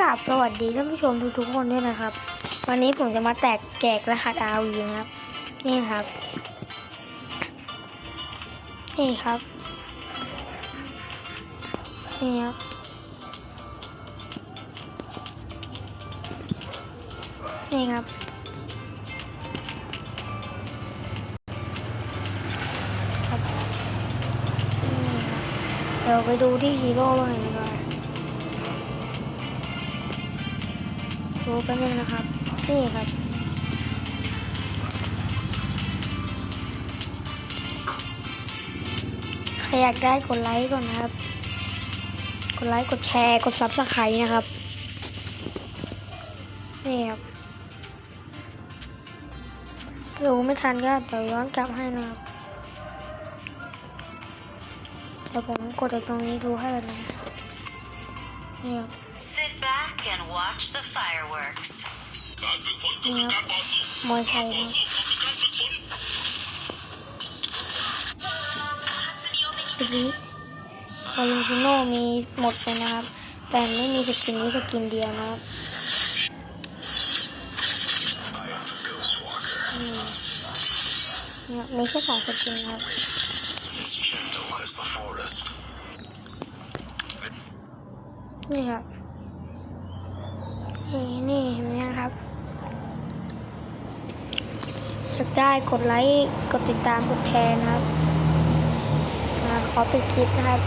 กราบสวัสดีท่านผู้ชมทุกๆคนด้วยนะครับ วันนี้ผมจะมาแตกแจกรหัส RV นะครับนี่ครับ นี่ครับ นี่ครับ นี่ครับนี่ครับเดี๋ยวไปดูที่ฮีโร่บ้างดีกว่าดูไปบนึงนะครับ นี่ครับ ใครอยากได้กดไลค์ก่อนนะครับ กดไลค์กดแชร์กดซับสไครต์นะครับ นี่ครับดูไม่ทันก็เดี๋ยวย้อนกลับให้นะครับเดี๋ยวผมกดตรงนี้ดูให้เลยนะนี่ครับ Sit back and watch the fireworks. กา รฝึกฝนก็นี่คือครับมวยไทยนะสู้ก็คือการฝึกฝนทีนี้วาเลนติโน่มีหมดเลยนะครับ แต่ไม่มีสกินนี้สกินเดียวนะครับนี่เนี่ยมีแค่สองสกินนะครับนี่ครับนี่นี่เห็นไหมครับ อยากได้กดไลค์ กดติดตาม กดแชร์นะครับอ่าขอปิดคลิปนะครับ